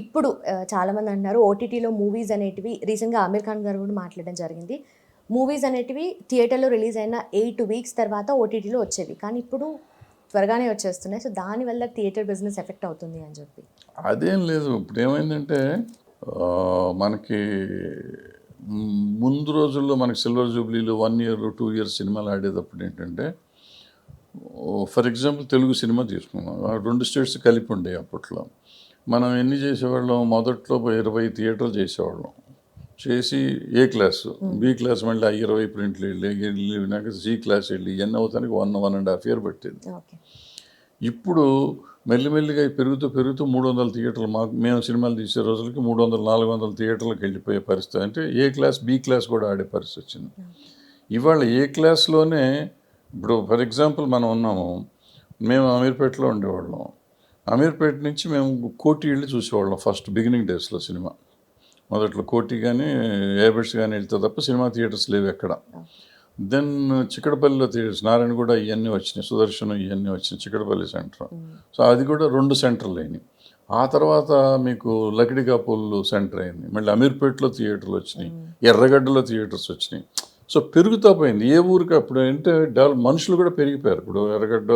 ఇప్పుడు చాలామంది అంటున్నారు ఓటీటీలో మూవీస్ అనేటివి రీసెంట్గా ఆమీర్ ఖాన్ గారు కూడా మాట్లాడడం జరిగింది. మూవీస్ అనేటివి థియేటర్లో రిలీజ్ అయిన ఎయిట్ వీక్స్ తర్వాత ఓటీటీలో వచ్చేవి. కానీ ఇప్పుడు త్వరగానే వచ్చేస్తున్నాయి. సో దానివల్ల థియేటర్ బిజినెస్ ఎఫెక్ట్ అవుతుంది అని చెప్పి. అదేం లేదు. ఇప్పుడు ఏమైందంటే మనకి ముందు రోజుల్లో మనకి సిల్వర్ జూబ్లీలు వన్ ఇయర్ టూ ఇయర్స్ సినిమాలు ఆడేటప్పుడు ఏంటంటే ఫర్ ఎగ్జాంపుల్ తెలుగు సినిమా తీసుకున్నాం. రెండు స్టేట్స్ కలిపి ఉండే అప్పట్లో. మనం ఎన్ని చేసేవాళ్ళం? మొదట్లో ఇరవై థియేటర్లు చేసేవాళ్ళం. చేసి ఏ క్లాసు? బి క్లాస్ మళ్ళీ ఇరవై ప్రింట్లు వెళ్ళి వెళ్ళినాక సి క్లాస్ వెళ్ళి ఇవన్నీ అవుతానికి one one and half year పట్టింది. ఇప్పుడు మెల్లిమెల్లిగా పెరుగుతూ పెరుగుతూ మూడు వందల థియేటర్లు మాకు మేము సినిమాలు తీసే రోజులకి మూడు వందల నాలుగు వందల థియేటర్లకు వెళ్ళిపోయే పరిస్థితి. అంటే ఏ క్లాస్? బి క్లాస్ కూడా ఆడే పరిస్థితి వచ్చింది. ఇవాళ ఏ క్లాస్లోనే ఇప్పుడు ఫర్ ఎగ్జాంపుల్ మనం ఉన్నాము. మేము అమీర్పేటలో ఉండేవాళ్ళం. అమీర్పేట నుంచి మేము కోటి వెళ్ళి చూసేవాళ్ళం ఫస్ట్ బిగినింగ్ డేస్లో సినిమా. మొదట్లో కోటి కానీ ఏబెట్స్ కానీ వెళ్తే తప్ప సినిమా థియేటర్స్ లేవు ఎక్కడ. దెన్ చిక్కడపల్లిలో థియేటర్స్ నారాయణగూడ ఇవన్నీ వచ్చినాయి సుదర్శనం ఇవన్నీ వచ్చినాయి చిక్కడపల్లి సెంటర్. సో అది కూడా రెండు సెంటర్లు అయినాయి. ఆ తర్వాత మీకు లకిడికాపూల్ సెంటర్ అయింది మళ్ళీ అమీర్పేటలో థియేటర్లు వచ్చినాయి ఎర్రగడ్డలో థియేటర్స్ వచ్చినాయి. సో పెరుగుతా పోయింది. ఏ ఊరికి అప్పుడు అంటే డెవలప్ మనుషులు కూడా పెరిగిపోయారు. ఇప్పుడు ఎర్రగడ్డ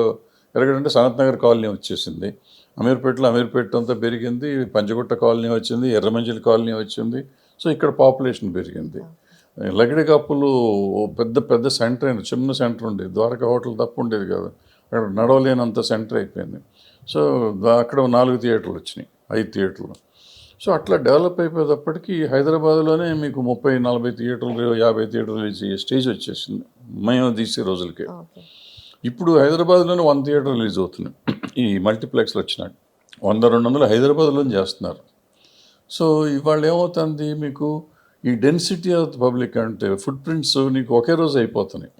ఎర్రగడ్డ అంటే సనత్ నగర్ కాలనీ వచ్చేసింది. అమీర్పేటలో అమీర్పేట అంతా పెరిగింది పంచగుట్ట కాలనీ వచ్చింది ఎర్రమంజిల్ కాలనీ వచ్చింది. సో ఇక్కడ పాపులేషన్ పెరిగింది. లగడి కప్పులు ఓ పెద్ద పెద్ద సెంటర్ అయింది చిన్న సెంటర్ ఉండేది. ద్వారకా హోటల్ తప్ప ఉండేది కాదు. అక్కడ నడవలేనంత సెంటర్ అయిపోయింది. సో అక్కడ నాలుగు థియేటర్లు వచ్చినాయి ఐదు థియేటర్లు. సో అట్లా డెవలప్ అయిపోయేటప్పటికి హైదరాబాద్లోనే మీకు ముప్పై నలభై థియేటర్లు యాభై థియేటర్లు వేసే స్టేజ్ వచ్చేసింది. మేము తీసే రోజులకి. ఇప్పుడు హైదరాబాద్లోనే వన్ థియేటర్ రిలీజ్ అవుతున్నాయి. ఈ మల్టీప్లెక్స్లు వచ్చినాక వంద రెండు వందలు హైదరాబాద్లో చేస్తున్నారు. సో ఇవాళ ఏమవుతుంది మీకు? ఈ డెన్సిటీ ఆఫ్ ద పబ్లిక్ అంటే ఫుట్ ప్రింట్స్ నీకు ఒకే రోజు అయిపోతున్నాయి.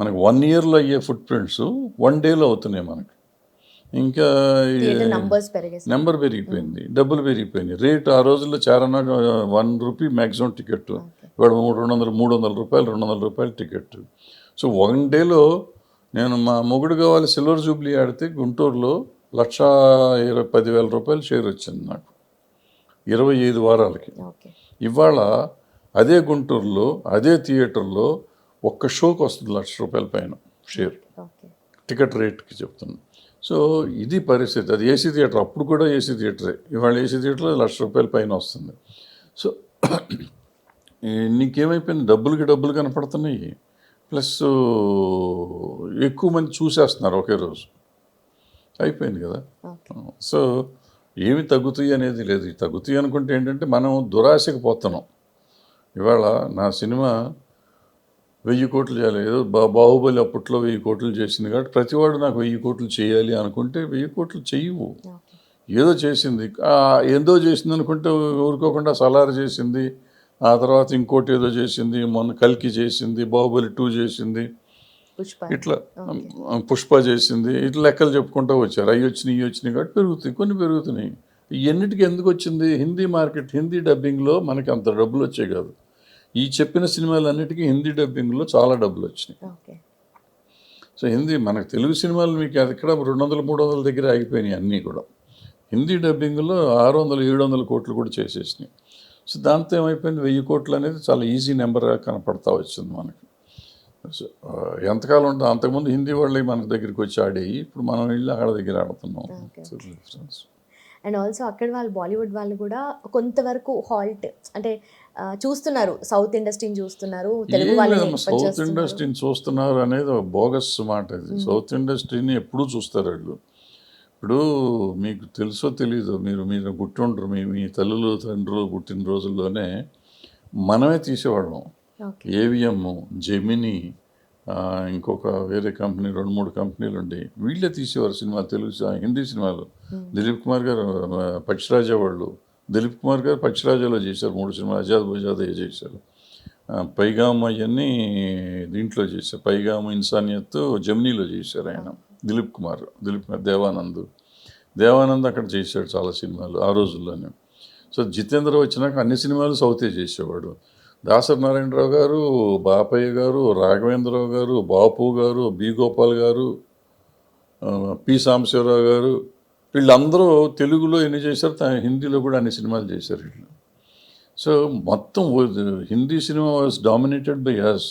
మనకు వన్ ఇయర్లో అయ్యే ఫుట్ ప్రింట్స్ వన్ డేలో అవుతున్నాయి మనకి. ఇంకా నెంబర్ పెరిగిపోయింది. డబ్బులు పెరిగిపోయింది రేట్ ఆ రోజుల్లో చారన్న వన్ రూపీ మ్యాక్సిమం టికెట్ ఇవాళ మూడు రెండు వందలు మూడు వందల రూపాయలు రెండు వందల రూపాయలు టికెట్ సో వన్ డేలో నేను మా మొగుడు కావాలి సిల్వర్ జూబ్లీ ఆడితే గుంటూరులో లక్ష ఇరవై పదివేల రూపాయలు షేర్ వచ్చింది నాకు. ఇరవై ఐదు వారాలకి. ఇవాళ అదే గుంటూరులో అదే థియేటర్లో ఒక్క షోకి వస్తుంది లక్ష రూపాయల పైన షేర్. టికెట్ రేట్కి చెప్తున్నాను సో ఇది పరిస్థితి. అది ఏసీ థియేటర్. అప్పుడు కూడా ఏసీ థియేటరే. ఇవాళ ఏసీ థియేటర్లో లక్ష రూపాయల పైన వస్తుంది. సో నీకేమైపోయింది? డబ్బులకి డబ్బులు కనపడుతున్నాయి. ప్లస్ ఎక్కువ మంది చూసేస్తున్నారు ఒకే రోజు. అయిపోయింది కదా? సో ఏమి తగ్గుతాయి అనేది లేదు. తగ్గుతాయి అనుకుంటే ఏంటంటే మనం దురాశకు పోతున్నాం. ఇవాళ నా సినిమా వెయ్యి కోట్లు చేయాలి. ఏదో బా బాహుబలి అప్పట్లో వెయ్యి కోట్లు చేసింది కాబట్టి ప్రతివాడు నాకు వెయ్యి కోట్లు చేయాలి అనుకుంటే వెయ్యి కోట్లు చెయ్యవు. ఏదో చేసింది. ఏందో చేసింది అనుకుంటే ఊరుకోకుండా సలార్ చేసింది. ఆ తర్వాత ఇంకోటి ఏదో చేసింది మొన్న కల్కి చేసింది బాహుబలి టూ చేసింది. ఇట్లా పుష్ప చేసింది. ఇట్లా లెక్కలు చెప్పుకుంటూ వచ్చారు. అవి వచ్చినాయి ఇవి వచ్చినాయి కాబట్టి పెరుగుతాయి కొన్ని పెరుగుతున్నాయి. ఎన్నిటికి ఎందుకు వచ్చింది? హిందీ మార్కెట్ హిందీ డబ్బింగ్లో మనకి అంత డబ్బులు వచ్చాయి కాదు. ఈ చెప్పిన సినిమాలన్నిటికీ హిందీ డబ్బింగ్లో చాలా డబ్బులు వచ్చినాయి. సో హిందీ మనకు తెలుగు సినిమాలు మీకు ఎక్కడ రెండు వందల మూడు వందల దగ్గర ఆగిపోయినాయి అన్నీ కూడా. హిందీ డబ్బింగ్లో ఆరు వందలు ఏడు వందల కోట్లు కూడా చేసేసినాయి. సో దాంతో ఏమైపోయింది? వెయ్యి కోట్లు అనేది చాలా ఈజీ నెంబర్గా కనపడతా వచ్చింది మనకి. ఎంతకాలం ఉంటుంది అంతకుముందు హిందీ వాళ్ళే మన దగ్గరికి వచ్చి ఆడేవి ఇప్పుడు మనం వెళ్ళి ఆడ దగ్గర ఆడుతున్నాం. అండ్ ఆల్సో అక్కడ వాళ్ళు బాలీవుడ్ వాళ్ళు కూడా కొంతవరకు హాల్ట్ అంటే చూస్తున్నారు. సౌత్ ఇండస్ట్రీని చూస్తున్నారు. తెలుగు సౌత్. ఇండస్ట్రీని చూస్తున్నారు అనేది ఒక బోగస్ మాట ఇది సౌత్ ఇండస్ట్రీని ఎప్పుడూ చూస్తారు వాళ్ళు. ఇప్పుడు మీకు తెలుసో తెలీదో మీరు మీరు పుట్టుండ్రు మీ మీ తల్లులు తండ్రులు పుట్టిన రోజుల్లోనే మనమే తీసేవాళ్ళం. ఏవిఎం జెమిని ఇంకొక వేరే కంపెనీ రెండు మూడు కంపెనీలు ఉండి వీళ్ళే తీసేవారు సినిమా తెలుగు హిందీ సినిమాలు. దిలీప్ కుమార్ గారు పక్షిరాజా వాళ్ళు. దిలీప్ కుమార్ గారు పక్షిరాజాలో చేశారు మూడు సినిమాలు అజాద్ బజాద్ చేశారు. పైగామ అవన్నీ దీంట్లో చేశారు. పైగామ ఇన్సానియత్ జమినీలో చేశారు ఆయన. దిలీప్ కుమార్ దిలీప్ కుమార్ దేవానంద్. దేవానంద్ అక్కడ చేశాడు చాలా సినిమాలు ఆ రోజుల్లోనే. సో జితేంద్ర వచ్చినాక అన్ని సినిమాలు సౌతే చేసేవాడు. దాసరి నారాయణరావు గారు బాపయ్య గారు రాఘవేంద్రరావు గారు బాపు గారు బి గోపాల్ గారు పి సాంబశివరావు గారు వీళ్ళందరూ తెలుగులో ఎన్ని చేశారు హిందీలో కూడా అన్ని సినిమాలు చేశారు వీళ్ళు. సో మొత్తం Hindi cinema was dominated by as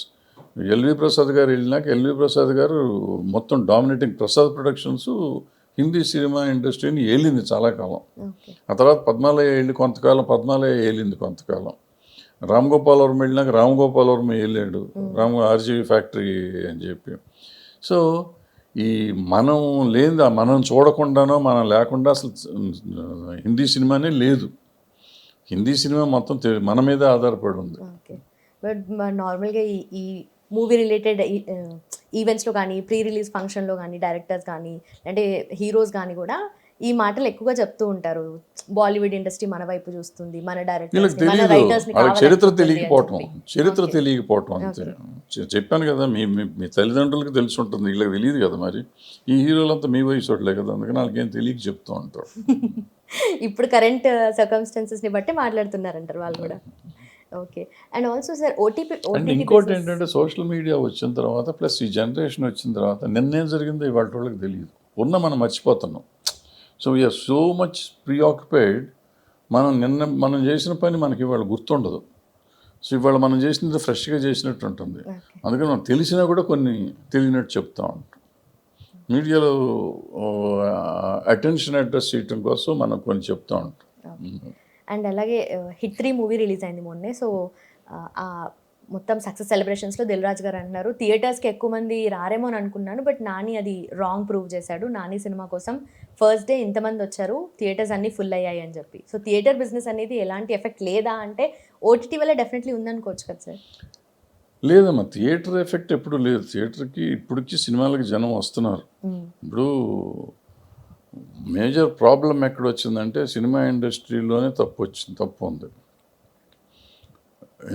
LV Prasad garu వెళ్ళినాక ఎల్వి ప్రసాద్ గారు మొత్తం dominating Prasad productions Hindi cinema ఇండస్ట్రీని ఏలింది చాలా కాలం. ఆ తర్వాత పద్మాలయ వెళ్ళి కొంతకాలం పద్మాలయ ఏలింది కొంతకాలం. రామ్ గోపాల్ వర్మ వెళ్ళినాక రామ్ గోపాల్ వర్మ వెళ్ళాడు రామ్ ఆర్జీవి ఫ్యాక్టరీ అని చెప్పి. సో ఈ మనం లేదు మనం చూడకుండానో మనం లేకుండా అసలు హిందీ సినిమానే లేదు. హిందీ సినిమా మొత్తం మన మీదే ఆధారపడి ఉంది. బట్ నార్మల్గా ఈ ఈ మూవీ రిలేటెడ్ ఈవెంట్స్లో కానీ ప్రీ రిలీజ్ ఫంక్షన్లో కానీ డైరెక్టర్స్ కానీ అంటే హీరోస్ కానీ కూడా ఈ మాటలు ఎక్కువగా చెప్తూ ఉంటారు. బాలీవుడ్ ఇండస్ట్రీ మన వైపు చూస్తుంది మన డైరెక్టర్స్ వీళ్ళకి మన తెలియదు రైటర్స్ వాళ్ళకి చరిత్ర తెలియకపోవటం చరిత్ర తెలియకపోవటం అంతే. చెప్పాను కదా మీ మీ- తల్లిదండ్రులకి తెలిసి ఉంటుంది వీళ్ళకి తెలియదు కదా మరి. ఈ హీరోలంతా మీ వయసు వాళ్ళే కదా అందుకని వాళ్ళకేం తెలియక చెప్తూ ఉంటారు. ఇప్పుడు కరెంట్ని బట్టి మాట్లాడుతున్నారంటారు వాళ్ళు కూడా. Okay and also sir OTP ఇంకోటి ఏంటంటే సోషల్ మీడియా వచ్చిన తర్వాత ప్లస్ ఈ జనరేషన్ వచ్చిన తర్వాత నిన్నేం జరిగిందో ఇవాళ వాళ్ళకి తెలియదు. ఉన్న మనం మర్చిపోతున్నాం. So we are so much preoccupied మనం నిన్న మనం చేసిన పని మనకి ఇవాళ గుర్తుండదు. సో ఇవాళ మనం చేసినది ఫ్రెష్గా చేసినట్టు ఉంటుంది. అందుకని మనం తెలిసినా కూడా కొన్ని తెలియనట్టు చెప్తా ఉంటాం. మీడియాలో అటెన్షన్ అడ్రస్ చేయటం కోసం మనం కొన్ని చెప్తా ఉంటాం. అండ్ అలాగే హిట్ త్రీ మూవీ రిలీజ్ అయింది మొన్నే. సో ఆ మొత్తం సక్సెస్ సెలబ్రేషన్స్లో దిల్ రాజు గారు అంటున్నారు థియేటర్స్కి ఎక్కువ మంది రారేమో అని అనుకున్నాను బట్ నాని అది రాంగ్ ప్రూవ్ చేశాడు. నాని సినిమా కోసం ఫస్ట్ డే ఇంతమంది వచ్చారు థియేటర్స్ అన్నీ ఫుల్ అయ్యాయి అని చెప్పి. సో థియేటర్ బిజినెస్ అనేది ఎలాంటి ఎఫెక్ట్ లేదా అంటే ఓటీటీ వల్ల డెఫినెట్లీ ఉందనుకోవచ్చు కదా సార్? లేదమ్మా థియేటర్ ఎఫెక్ట్ ఎప్పుడు లేదు. థియేటర్కి ఇప్పటికి సినిమాలకి జనం వస్తున్నారు. ఇప్పుడు మేజర్ ప్రాబ్లం ఎక్కడ వచ్చిందంటే సినిమా ఇండస్ట్రీలోనే తప్పు వచ్చింది తప్పు ఉంది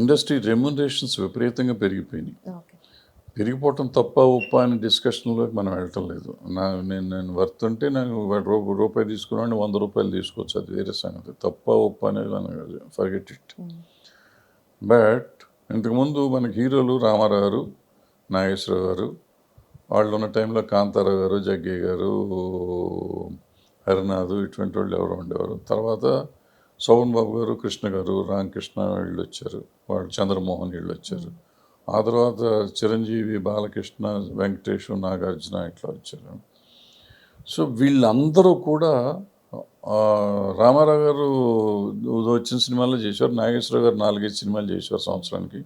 ఇండస్ట్రీ రెమ్యునరేషన్స్ విపరీతంగా పెరిగిపోయినాయి. పెరిగిపోవటం తప్ప ఉప్ప అనే డిస్కషన్లోకి మనం వెళ్ళటం లేదు. నా నేను నేను వర్త్ అంటే నేను రూ రూపాయి తీసుకున్నాను వంద రూపాయలు తీసుకోవచ్చు అది వేరే సంగతి. తప్ప ఉప్ప అనేది మనం ఫర్గెట్ ఇట్ బట్ ఇంతకుముందు మనకి హీరోలు రామారావు గారు నాగేశ్వరరావు గారు వాళ్ళు ఉన్న టైంలో కాంతారావు గారు జగ్గయ్య గారు హరినాథ్ ఇటువంటి వాళ్ళు ఎవరు ఉండేవారు. తర్వాత శోభన్ బాబు గారు కృష్ణ గారు రామకృష్ణ వీళ్ళు వచ్చారు. వాళ్ళు చంద్రమోహన్ వీళ్ళు వచ్చారు. ఆ తర్వాత చిరంజీవి బాలకృష్ణ వెంకటేష్ నాగార్జున ఇట్లా వచ్చారు. సో వీళ్ళందరూ కూడా రామారావు గారు వచ్చిన సినిమాల్లో చేశారు నాగేశ్వరరావు గారు నాలుగైదు సినిమాలు చేశారు సంవత్సరానికి.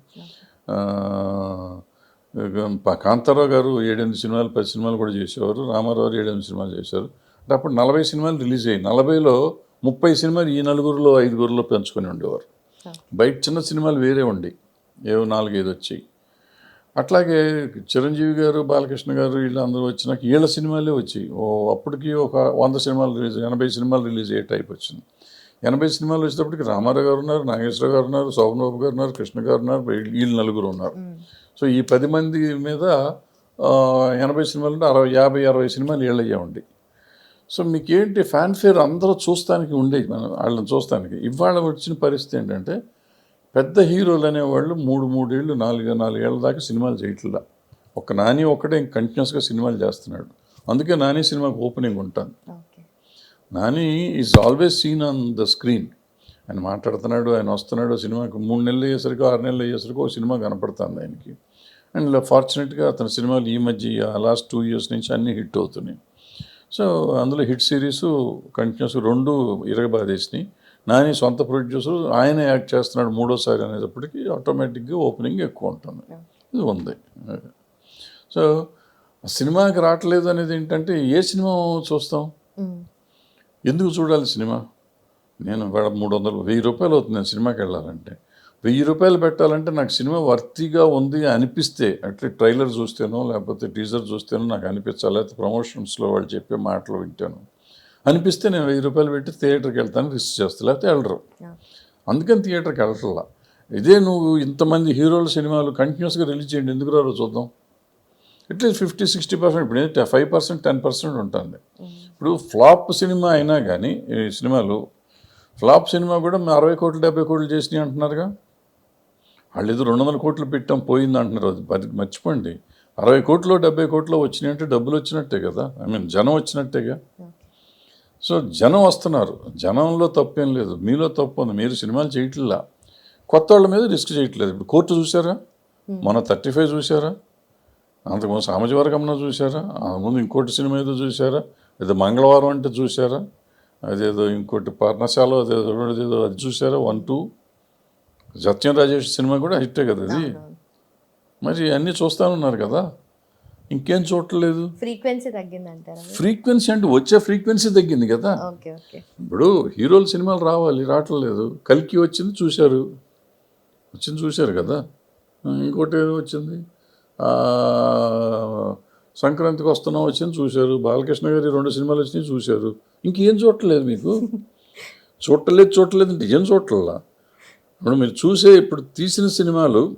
కాంతారావు గారు ఏడెనిమిది సినిమాలు పది సినిమాలు కూడా చేసేవారు. రామారావు గారు ఏడెనిమిది సినిమాలు చేశారు. అంటే అప్పుడు నలభై సినిమాలు రిలీజ్ అయ్యాయి. నలభైలో ముప్పై సినిమాలు ఈ నలుగురిలో ఐదుగురిలో పెంచుకొని ఉండేవారు. బయట చిన్న సినిమాలు వేరే ఉండి ఏవో నాలుగైదు వచ్చాయి. అట్లాగే చిరంజీవి గారు బాలకృష్ణ గారు వీళ్ళందరూ వచ్చినాక వీళ్ళ సినిమాలే వచ్చాయి. ఓ అప్పటికి ఒక వంద సినిమాలు రిలీజ్ ఎనభై సినిమాలు రిలీజ్ అయ్యే టైప్ వచ్చింది. ఎనభై సినిమాలు వచ్చేటప్పటికి రామారావు గారు ఉన్నారు నాగేశ్వర గారు ఉన్నారు శోభన్ బాబు గారు ఉన్నారు కృష్ణ గారు ఉన్నారు వీళ్ళు నలుగురు ఉన్నారు. సో ఈ పది మంది మీద ఎనభై సినిమాలు అరవై యాభై అరవై సినిమాలు వీళ్ళయ్యే ఉండి. సో మీకు ఏంటి ఫ్యాన్ఫేర్ అందరూ చూస్తానికి ఉండేది మనం వాళ్ళని చూస్తానికి. ఇవాళ వచ్చిన పరిస్థితి ఏంటంటే పెద్ద హీరోలు అనేవాళ్ళు మూడు మూడేళ్ళు నాలుగు నాలుగేళ్ళ దాకా సినిమాలు చేయట్లా. ఒక నాని ఒక్కడే కంటిన్యూస్గా సినిమాలు చేస్తున్నాడు. అందుకే నాని సినిమాకి opening okay. Nani is always seen on the screen ఆయన మాట్లాడుతున్నాడు ఆయన వస్తున్నాడు సినిమాకి మూడు నెలలు అయ్యేసరికి ఆరు నెలలు అయ్యేసరికి ఒక సినిమా కనపడుతుంది ఆయనకి. అండ్ ఫార్చునేట్గా అతని సినిమాలు ఈ మధ్య లాస్ట్ టూ ఇయర్స్ నుంచి అన్నీ హిట్ అవుతున్నాయి. సో అందులో హిట్ సిరీస్ కంటిన్యూస్ రెండు ఇరగబాదేసినాయి. నాని సొంత ప్రొడ్యూసర్ ఆయన యాక్ట్ చేస్తున్నాడు మూడోసారి అనేటప్పటికీ ఆటోమేటిక్గా ఓపెనింగ్ ఎక్కువ ఉంటుంది. ఇది ఉంది. సో సినిమాకి రావట్లేదు అనేది ఏంటంటే ఏ సినిమా చూస్తాం? ఎందుకు చూడాలి సినిమా? నేను ఇవాళ మూడు వందలు వెయ్యి రూపాయలు అవుతుంది నేను సినిమాకి వెళ్ళాలంటే. వెయ్యి రూపాయలు పెట్టాలంటే నాకు సినిమా వర్తీగా ఉంది అనిపిస్తే అట్లే ట్రైలర్ చూస్తేనో లేకపోతే టీజర్ చూస్తేనో నాకు అనిపించాలి లేకపోతే ప్రమోషన్స్లో వాళ్ళు చెప్పే మాటలు వింటాను. అనిపిస్తే నేను వెయ్యి రూపాయలు పెట్టి థియేటర్కి వెళ్తాను రిస్క్ చేస్తాను లేకపోతే వెళ్ళరు. అందుకని థియేటర్కి వెళ్ళట్లా. ఇదే నువ్వు ఇంతమంది హీరోల సినిమాలు కంటిన్యూస్గా రిలీజ్ చేయండి ఎందుకు రారో చూద్దాం. అట్లీస్ట్ ఫిఫ్టీ సిక్స్టీ పర్సెంట్ ఇప్పుడు ఏంటంటే ఫైవ్ పర్సెంట్ టెన్ పర్సెంట్ ఉంటుంది ఇప్పుడు ఫ్లాప్ సినిమా అయినా కానీ ఈ సినిమాలు ఫ్లాప్ సినిమా కూడా మేము అరవై కోట్లు డెబ్బై కోట్లు చేసినాయి అంటున్నారుగా. వాళ్ళు ఏదో రెండు వందల కోట్లు పెట్టాం పోయింది అంటున్నారు. అది మర్చిపోండి. అరవై కోట్లు డెబ్బై కోట్లు వచ్చినాయి అంటే డబ్బులు వచ్చినట్టే కదా. ఐ మీన్ జనం వచ్చినట్టేగా. సో జనం వస్తున్నారు. జనంలో తప్పేం లేదు. మీలో తప్పు ఉంది. మీరు సినిమాలు చేయట్లా. కొత్త వాళ్ళ మీద రిస్క్ చేయట్లేదు. ఇప్పుడు కోర్టు చూసారా మన థర్టీ ఫైవ్ చూసారా అంతకుముందు సామాజిక వర్గంలో చూసారా ముందు ఇంకోటి సినిమా ఏదో చూసారా లేదా మంగళవారం అంటే చూసారా అదేదో ఇంకోటి పర్ణశాల అదేదో ఏదో అది చూసారా one two. Satyam Rajesh cinema కూడా హిట్టే కదా అది? మరి అన్నీ చూస్తానున్నారు కదా? ఇంకేం చూడట్లేదు? ఫ్రీక్వెన్సీ తగ్గిందంటారా? ఫ్రీక్వెన్సీ అంటే వచ్చే ఫ్రీక్వెన్సీ తగ్గింది కదా? ఇప్పుడు హీరోల సినిమాలు రావాలి రావట్లేదు. కల్కి వచ్చింది చూశారు. వచ్చింది చూశారు కదా? ఇంకోటి ఏదో వచ్చింది? సంక్రాంతికి వస్తున్నాం వచ్చింది చూశారు. బాలకృష్ణ గారి రెండు సినిమాలు వచ్చినాయి చూశారు. ఇంకేం చూడట్లేదు మీకు? చూడలేదు చూడలేదు అంటే ఏం చూడట్లా? ఇప్పుడు మీరు చూసే ఇప్పుడు తీసిన సినిమాలు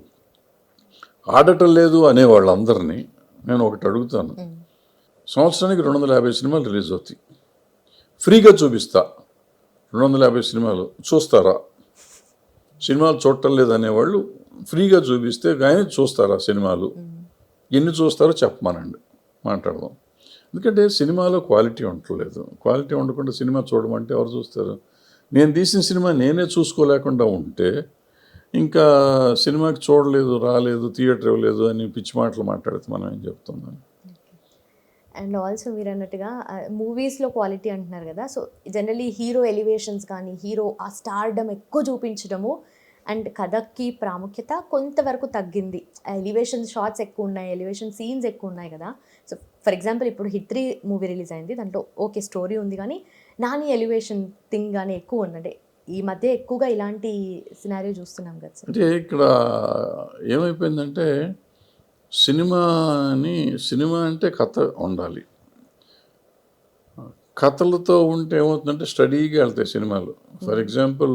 ఆడటం లేదు అనేవాళ్ళు అందరినీ నేను ఒకటి అడుగుతాను. సంవత్సరానికి రెండు వందల యాభై సినిమాలు రిలీజ్ అవుతాయి. ఫ్రీగా చూపిస్తా. రెండు వందల యాభై సినిమాలు. చూస్తారా? సినిమాలు చూడటం లేదు అనేవాళ్ళు ఫ్రీగా చూపిస్తే కానీ చూస్తారా సినిమాలు? ఎన్ని చూస్తారో చెప్పమానండి. మాట్లాడదాం. ఎందుకంటే సినిమాలో క్వాలిటీ ఉండట్లేదు. క్వాలిటీ ఉండకుండా సినిమా చూడమంటే ఎవరు చూస్తారు? నేను తీసిన సినిమా నేనే చూసుకోలేకుండా ఉంటే ఇంకా సినిమాకి చూడలేదు రాలేదు థియేటర్ ఇవ్వలేదు అని పిచ్చి మాటలు మాట్లాడితే మనం ఏం చెప్తున్నాం? అండ్ ఆల్సో మీరు అన్నట్టుగా మూవీస్లో క్వాలిటీ అంటున్నారు కదా. సో జనరలీ హీరో ఎలివేషన్స్ కానీ హీరో ఆ స్టార్డమ్ ఎక్కువ చూపించడము అండ్ కథకి ప్రాముఖ్యత కొంతవరకు తగ్గింది. ఎలివేషన్ షార్ట్స్ ఎక్కువ ఉన్నాయి ఎలివేషన్ సీన్స్ ఎక్కువ ఉన్నాయి కదా. ఫర్ ఎగ్జాంపుల్ ఇప్పుడు హిట్రీ మూవీ రిలీజ్ అయింది దాంట్లో ఓకే స్టోరీ ఉంది కానీ నాని ఎలివేషన్ థింగ్ కానీ ఎక్కువ ఉంది. అంటే ఈ మధ్య ఎక్కువగా ఇలాంటి సినారియో చూస్తున్నాం కదా సార్. అంటే ఇక్కడ ఏమైపోయిందంటే సినిమాని సినిమా అంటే కథ ఉండాలి. కథలతో ఉంటే ఏమవుతుందంటే స్టడీగా వెళ్తాయి సినిమాలు. ఫర్ ఎగ్జాంపుల్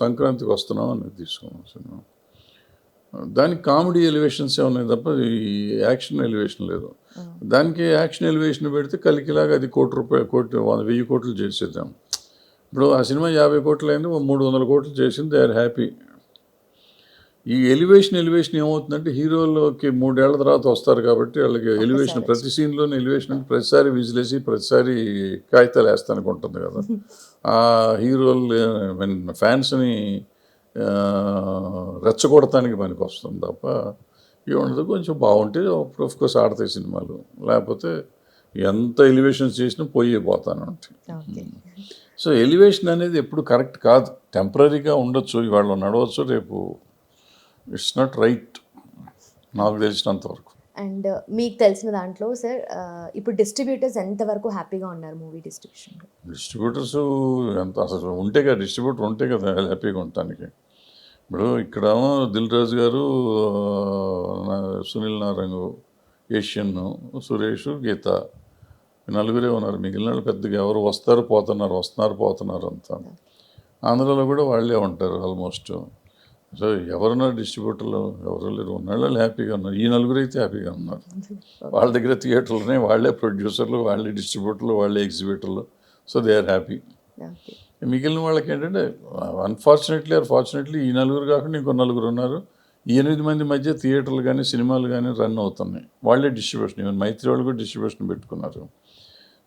సంక్రాంతికి వస్తున్నాం అని తీసుకున్నాం సినిమా. దానికి కామెడీ ఎలివేషన్స్ ఉన్నాయి తప్ప ఈ యాక్షన్ ఎలివేషన్ లేదు. దానికి యాక్షన్ ఎలివేషన్ పెడితే కలికిలాగా అది కోటి రూపాయలు కోటి వంద వెయ్యి కోట్లు చేసేద్దాం. ఇప్పుడు ఆ సినిమా యాభై కోట్లు అయింది మూడు వందల కోట్లు చేసింది దే ఆర్ హ్యాపీ ఈ ఎలివేషన్ ఎలివేషన్ ఏమవుతుందంటే హీరోలోకి మూడేళ్ళ తర్వాత వస్తారు కాబట్టి వాళ్ళకి ఎలివేషన్ ప్రతి సీన్లోనే ఎలివేషన్ అంటే ప్రతిసారి విజిలేసి ప్రతిసారి కాగితాలు వేస్తానికి ఉంటుంది కదా. ఆ హీరోలు ఫ్యాన్స్ని రెచ్చగొడటానికి పనికి వస్తుంది తప్ప ఇవి ఉండదు కొంచెం బాగుంటే ఆఫ్ కోర్స్ ఆడతాయి సినిమాలు. లేకపోతే ఎంత ఎలివేషన్స్ చేసినా పోయి పోతాను అంటే సో ఎలివేషన్ అనేది ఎప్పుడు కరెక్ట్ కాదు. టెంపరీగా ఉండొచ్చు ఇవాళ నడవచ్చు రేపు ఇట్స్ నాట్ రైట్ నాకు తెలిసినంత వరకు. అండ్ మీకు తెలిసిన దాంట్లో సార్ ఇప్పుడు డిస్ట్రిబ్యూటర్స్ ఎంతవరకు హ్యాపీగా ఉన్నారు మూవీ డిస్ట్రిబ్యూషన్ డిస్ట్రిబ్యూటర్స్ ఎంత అసలు ఉంటే కదా డిస్ట్రిబ్యూటర్ ఉంటే కదా హ్యాపీగా ఉండటానికి. ఇప్పుడు ఇక్కడ దిల్ రాజు గారు సునీల్ నారంగు ఏషియన్ సురేష్ గీత ఈ నలుగురే ఉన్నారు. మిగిలిన వాళ్ళు పెద్దగా ఎవరు వస్తారు పోతున్నారు వస్తున్నారు పోతున్నారు అంతా. ఆంధ్రాలో కూడా వాళ్ళే ఉంటారు ఆల్మోస్ట్ సో ఎవరున్నారు డిస్ట్రిబ్యూటర్లు ఎవరు లేరు. ఉన్నాళ్ళు వాళ్ళు హ్యాపీగా ఉన్నారు. ఈ నలుగురు అయితే హ్యాపీగా ఉన్నారు. వాళ్ళ దగ్గర థియేటర్లు ఉన్నాయి వాళ్ళే ప్రొడ్యూసర్లు వాళ్ళే డిస్ట్రిబ్యూటర్లు వాళ్ళే ఎగ్జిబ్యూటర్లు సో దే ఆర్ హ్యాపీ మిగిలిన వాళ్ళకి ఏంటంటే అన్ఫార్చునేట్లీ ఆర్ ఫార్చునేట్లీ ఈ నలుగురు కాకుండా ఇంకో నలుగురు ఉన్నారు. ఈ ఎనిమిది మంది మధ్య థియేటర్లు కానీ సినిమాలు కానీ రన్ అవుతున్నాయి. వాళ్ళే డిస్ట్రిబ్యూషన్ ఈవెన్ మైత్రి వాళ్ళు కూడా డిస్ట్రిబ్యూషన్ పెట్టుకున్నారు.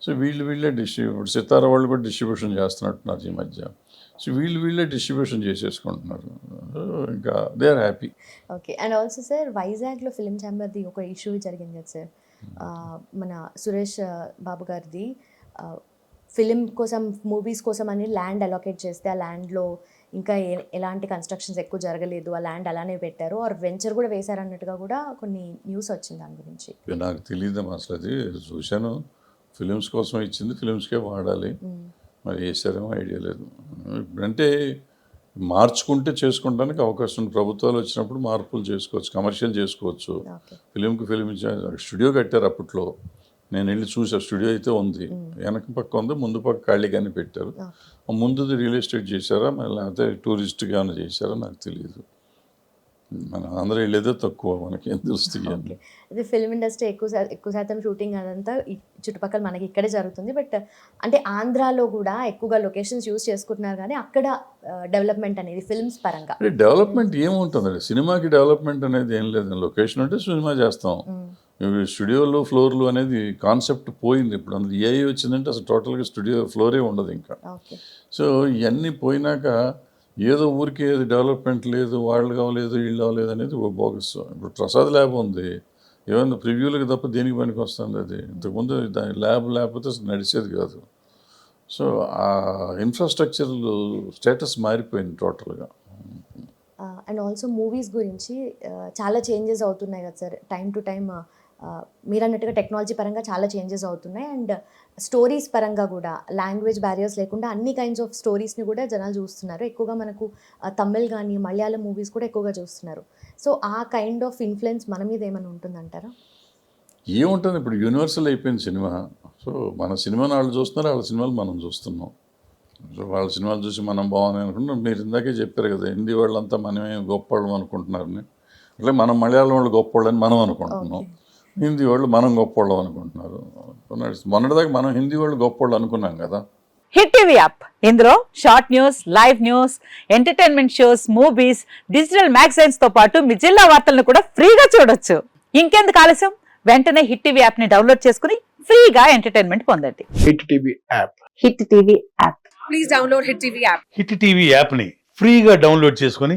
సో వీళ్ళు వీళ్ళే డిస్ట్రిబ్యూట్ సితారా వాళ్ళు కూడా డిస్ట్రిబ్యూషన్ చేస్తున్నట్టున్నారు ఈ మధ్య. సో వీళ్ళు వీళ్ళే డిస్ట్రిబ్యూషన్ చేసేసుకుంటున్నారు. ఇంకా they are happy okay and also sir వైజాగ్లో ఫిలిం ఛాంబర్ది ఒక ఇష్యూ జరిగింది కదా సార్ ఆ, మన సురేష్ బాబు గారిది. ఫిలిం కోసం మూవీస్ కోసం అని ల్యాండ్ అలొకేట్ చేస్తే ఆ ల్యాండ్లో ఇంకా ఎలాంటి కన్స్ట్రక్షన్స్ ఎక్కువ జరగలేదు ఆ ల్యాండ్ అలానే పెట్టారు. ఆర్ వెంచర్ కూడా వేశారన్నట్టుగా కూడా కొన్ని న్యూస్ వచ్చింది దాని గురించి. నాకు తెలియదు అసలు అది. చూశాను. ఫిలిమ్స్ కోసం ఇచ్చింది ఫిలిమ్స్కే వాడాలి. మరి వేసారేమో ఐడియా లేదు. అంటే మార్చుకుంటే చేసుకోవడానికి అవకాశం ఉంది. ప్రభుత్వాలు వచ్చినప్పుడు మార్పులు చేసుకోవచ్చు కమర్షియల్ చేసుకోవచ్చు. ఫిలింకి ఫిలిం స్టూడియో కట్టారు అప్పట్లో. నేను వెళ్ళి చూసా స్టూడియో అయితే ఉంది. వెనక పక్క ఉంది ముందు పక్క ఖాళీగానే పెట్టారు. ముందుది రియల్ ఎస్టేట్ చేశారా లేకపోతే టూరిస్ట్గా ఏమైనా చేశారా నాకు తెలియదు మన ఆంధ్ర వెళ్ళేదే తక్కువ మనకేం తెలుస్తుంది అని అదే ఫిల్మ్ ఇండస్ట్రీ ఎక్కువ ఎక్కువ శాతం షూటింగ్ అదంతా చుట్టుపక్కల మనకి ఇక్కడే జరుగుతుంది. బట్ అంటే ఆంధ్రాలో కూడా ఎక్కువగా లొకేషన్స్ యూస్ చేసుకుంటున్నారు కానీ అక్కడ డెవలప్మెంట్ అనేది ఫిల్మ్స్ పరంగా. డెవలప్మెంట్ ఏముంటుందండి? సినిమాకి డెవలప్మెంట్ అనేది ఏం లేదు. లొకేషన్ అంటే సినిమా చేస్తాం. స్టూడియోలు ఫ్లోర్లు అనేది కాన్సెప్ట్ పోయింది. ఇప్పుడు అందులో ఏఐ వచ్చిందంటే అసలు టోటల్గా స్టూడియో ఫ్లోరే ఉండదు ఇంకా. సో ఇవన్నీ పోయినాక ఏదో ఊరికి ఏది డెవలప్మెంట్ లేదు వాళ్ళు కావలేదు వీళ్ళు కావలేదు అనేది బోగస్. ఇప్పుడు ప్రసాద్ ల్యాబ్ ఉంది. ఏమన్నా ప్రివ్యూలకు తప్ప దేనికి పనికి వస్తుంది అది? ఇంతకుముందు దాని ల్యాబ్ లేకపోతే నడిచేది కాదు. సో ఆ ఇన్ఫ్రాస్ట్రక్చర్ స్టేటస్ మారిపోయింది టోటల్గా. అండ్ ఆల్సో మూవీస్ గురించి చాలా చేంజెస్ అవుతున్నాయి కదా సార్. టైం టు టైం మీరు అన్నట్టుగా టెక్నాలజీ పరంగా చాలా చేంజెస్ అవుతున్నాయి. అండ్ స్టోరీస్ పరంగా కూడా లాంగ్వేజ్ బ్యారియర్స్ లేకుండా అన్ని కైండ్స్ ఆఫ్ స్టోరీస్ని కూడా జనాలు చూస్తున్నారు. ఎక్కువగా మనకు తమిళ్ కానీ మలయాళం మూవీస్ కూడా ఎక్కువగా చూస్తున్నారు. సో ఆ కైండ్ ఆఫ్ ఇన్ఫ్లుయెన్స్ మన మీద ఏమైనా ఉంటుందంటారా? ఏముంటుంది? ఇప్పుడు యూనివర్సల్ అయిపోయింది సినిమా. సో మన సినిమాని వాళ్ళు చూస్తున్నారు వాళ్ళ సినిమాలు మనం చూస్తున్నాం. సో వాళ్ళ సినిమాలు చూసి మనం బాగున్నాయి అనుకుంటున్నాం. మీరు ఇందాకే చెప్పారు కదా హిందీ వాళ్ళంతా మనమే గొప్పవాళ్ళం అనుకుంటున్నారని. అట్లే మనం మలయాళం వాళ్ళు గొప్పవాళ్ళని మనం అనుకుంటున్నాం. హిందీ వాళ్ళు మనం గొప్పవాళ్ళం అనుకుంటున్నారు. మొన్నటిదాకా మనం హిందీ వాళ్ళు గొప్పవాళ్ళు అనుకున్నాం కదా. Hit TV app. ఇందులో short news live news entertainment shows movies digital మ్యాగజైన్స్తో పాటు మీ జిల్లా వార్తలను కూడా ఫ్రీగా చూడొచ్చు. ఇంకెందుకు ఆలస్యం? వెంటనే హిట్ టీవీ యాప్ని డౌన్లోడ్ చేసుకుని ఫ్రీగా ఎంటర్టైన్మెంట్ పొందండి. Hit TV app. Hit TV app. Hit TV యాప్ని ఫ్రీగా డౌన్లోడ్ చేసుకొని